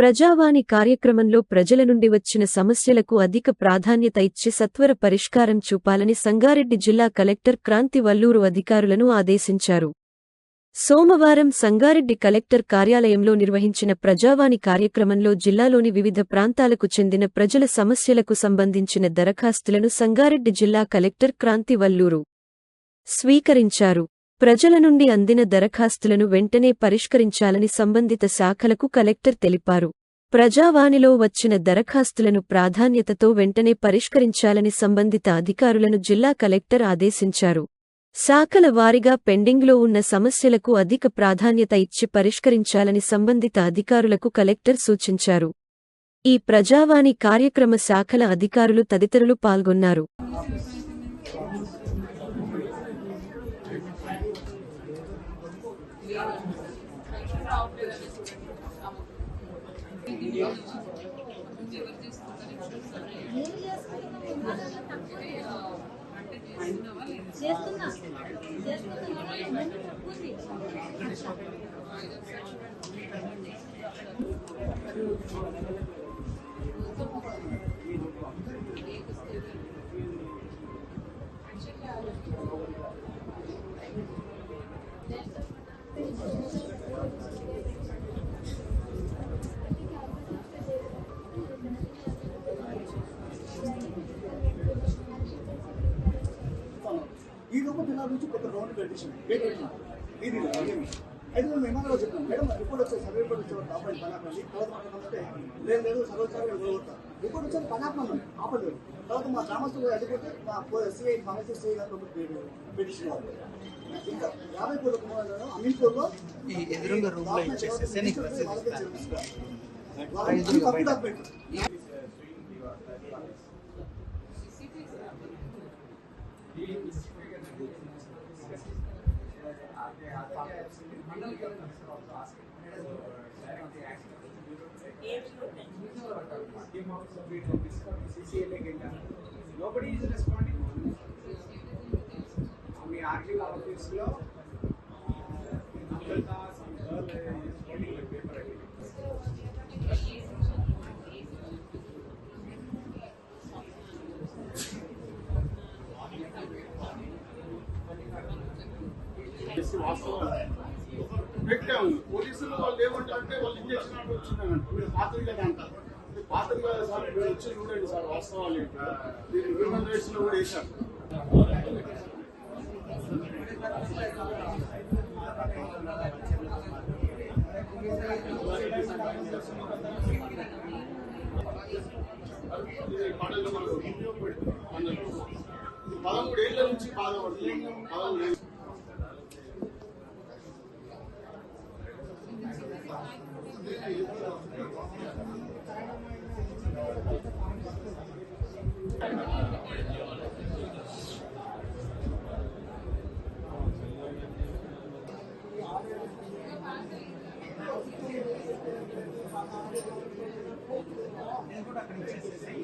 ప్రజావాణి కార్యక్రమంలో ప్రజల నుండి వచ్చిన సమస్యలకు అధిక ప్రాధాన్యత ఇచ్చి సత్వర పరిష్కారం చూపాలని సంగారెడ్డి జిల్లా కలెక్టర్ క్రాంతి వల్లూరు అధికారులను ఆదేశించారు. సోమవారం సంగారెడ్డి కలెక్టర్ కార్యాలయంలో నిర్వహించిన ప్రజావాణి కార్యక్రమంలో జిల్లాలోని వివిధ ప్రాంతాలకు చెందిన ప్రజల సమస్యలకు సంబంధించిన దరఖాస్తులను సంగారెడ్డి జిల్లా కలెక్టర్ క్రాంతి వల్లూరు స్వీకరించారు. ప్రజల నుండి అందిన దరఖాస్తులను వెంటనే పరిష్కరించాలని సంబంధిత శాఖలకు కలెక్టర్ తెలిపారు. ప్రజావాణిలో వచ్చిన దరఖాస్తులను ప్రాధాన్యతతో వెంటనే పరిష్కరించాలని సంబంధిత అధికారులను జిల్లా కలెక్టర్ ఆదేశించారు. శాఖల వారీగా పెండింగ్లో ఉన్న సమస్యలకు అధిక ప్రాధాన్యత ఇచ్చి పరిష్కరించాలని సంబంధిత అధికారులకు కలెక్టర్ సూచించారు. ఈ ప్రజావాణి కార్యక్రమ శాఖల అధికారులు తదితరులు పాల్గొన్నారు. చేస్తున్నా. చేస్తున్నా ఉంది ఈ లోపు జిల్లా నుంచి కొత్త రౌండ్ పెట్టినాం అదేమి అయితే మేము ఏమన్నా చెప్పాం మేడం రిపోర్ట్ వచ్చే సర్వే రిపోర్ట్ వచ్చే ఆపండి పని ఆపండి. తర్వాత వస్తే లేదు లేదు సర్వే సర్వే పోగొడతాం రిపోర్ట్ వచ్చేది పని ఆపమన్నాం ఆపలేదు తర్వాత మా గ్రామస్తులు అడిగితే మా సిఐ ఫారెస్ట్ సిఐ గారు పిటిషన్ వాళ్ళు ఇంకా యాభై కోట్ల కుమారులను అమీన్పూర్లో ఎదురుగా ఇచ్చేసేసి Nobody is responding. We argue our this law. Some girl is holding the paper. వాస్తవం పెట్టాము. పోలీసులు వాళ్ళు ఏమంటారంటే వాళ్ళు ఇంజక్షన్ అంటే వచ్చిందని మీరు పాత్ర కదా అంటారు పాత్ర కదా సార్ మీరు వచ్చి చూడండి సార్ వాస్తవాలు ఏంటి? దీన్ని హ్యూమన్ రైట్స్లో కూడా వేశారు. ఇది పదమూడు ఏళ్ళ నుంచి బాధపడుతుంది పదమూడు నేను కూడా అక్కడ ఇచ్చేసేసి